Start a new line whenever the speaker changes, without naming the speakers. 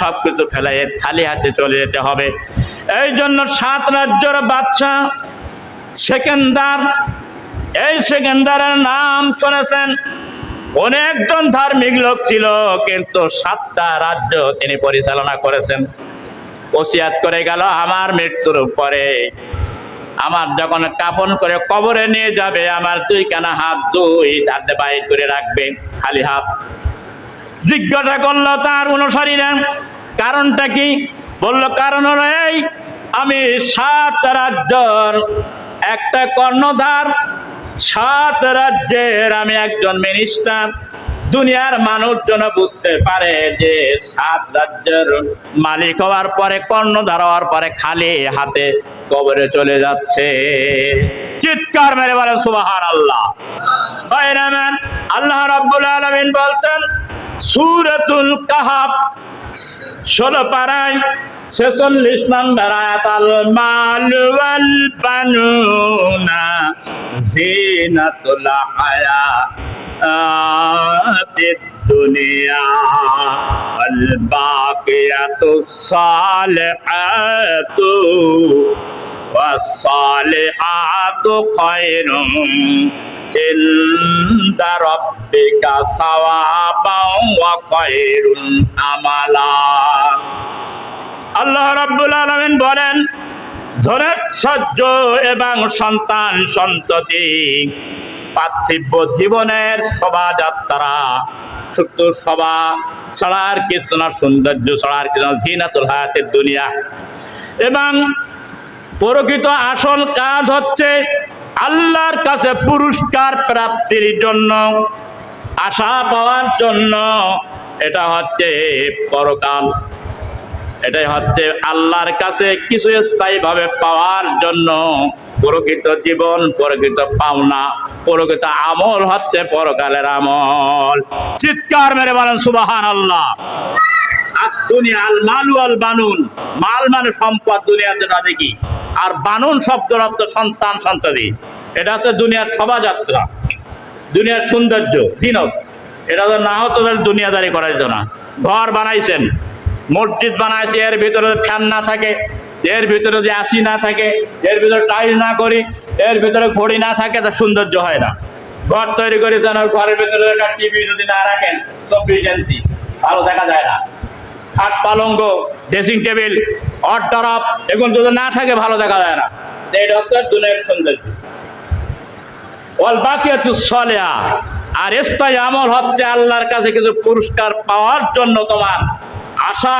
সবকিছু ফেলাই খালি হাতে চলে যেতে হবে। এই জন্য সাত রাজ্যের বাচ্চা সেকেন্দার, এই সেকেন্দারের নাম শুনেছেন। অনেকজন ধার্মিক লোক ছিল, কিন্তু সাতটা রাজ্য তিনি পরিচালনা করেছেন। ওসিয়াত করে গেল, আমার মৃত্যুর পরে। আমার যখন কাপন করে কবরে নিয়ে যাবে, আমার দুই কানা হাত দুই হাতে বাইর করে রাখবে, খালি হাত। জিজ্ঞাসা করল তার অনুসারীরা কারণটা কি? বলল, কারণ হলো এই, আমি সাত রাজ্যর একটা কর্ণধার। সাত রাজ্যের আমি একজন মিনিস্টার দুনিয়ার মানুষ যেন বুঝতে পারে যে সাত রাজ্যের মালিক হওয়ার পরে, কর্ণধার হওয়ার পরে খালি হাতে কবরে চলে যাচ্ছে। চিৎকার মেরে বলে সুবাহান আল্লাহ আল্লাহ রাব্বুল আলামিন বলছেন, সূরাতুল কাহাফ ষোলো পাড়ায় ছেচল্লিশ নম্বর আয়াত আল মাল ওয়াল বানুনা জিনাতুল হায়া দুনিয়া আল বাকিয়াতুস সালিহাতু والصالحات خير عند ربك ثوابا وخير আমালা আল্লাহ রাব্বুল আলামিন বলেন ধনের সহ্য এবং সন্তান সন্ততি পার্থিব জীবনের শোভাযাত্রা শুধু সভা ছাড়ার না, সৌন্দর্য ছাড়ার কিছু না, জিনাতুল হায়াতের দুনিয়া। এবং প্রকৃত আসল কাজ হচ্ছে আল্লাহর কাছে পুরস্কার প্রাপ্তির জন্য, আশা পাওয়ার জন্য, এটা হচ্ছে পরকাল। এটাই হচ্ছে আল্লাহর কাছে কিছু স্থায়ীভাবে পাওয়ার জন্য প্রকৃত জীবন, প্রকৃত পাওনা, প্রকৃত আমল হচ্ছে পরকালের আমল। চিৎকার মেরে বলেন সুবাহান আল্লাহ মালু মানে সম্পদ দুনিয়াতে না দেখি আর বানুন সন্তান এটা হচ্ছে দুনিয়ার শোভাযাত্রা। দুনিয়ার সৌন্দর্য, জিনত। এটা তো না হতো দুনিয়াদারি করা না। ঘর বানাইছেন। মসজিদ বানাইছে, এর ভিতরে ফ্যান না থাকে, এর ভিতরে যদি আসি না থাকে, এর ভিতরে টাইল না করি, এর ভিতরে ঘড়ি না থাকে, তা সৌন্দর্য হয় না। ঘর তৈরি করেছেন আর ঘরের ভিতরে একটা টিভি যদি না রাখেন চব্বিশ ভালো দেখা যায় না। খাট পালঙ্গ ড্রেসিং টেবিল অট্টারাপ এগুলো যদি না থাকে, ভালো দেখা যায় না। এটা হচ্ছে দুনিয়ার সৌন্দর্য। আর স্থায়ী আমল হচ্ছে আল্লাহর কাছে কিছু পুরস্কার পাওয়ার জন্য তোমার আশা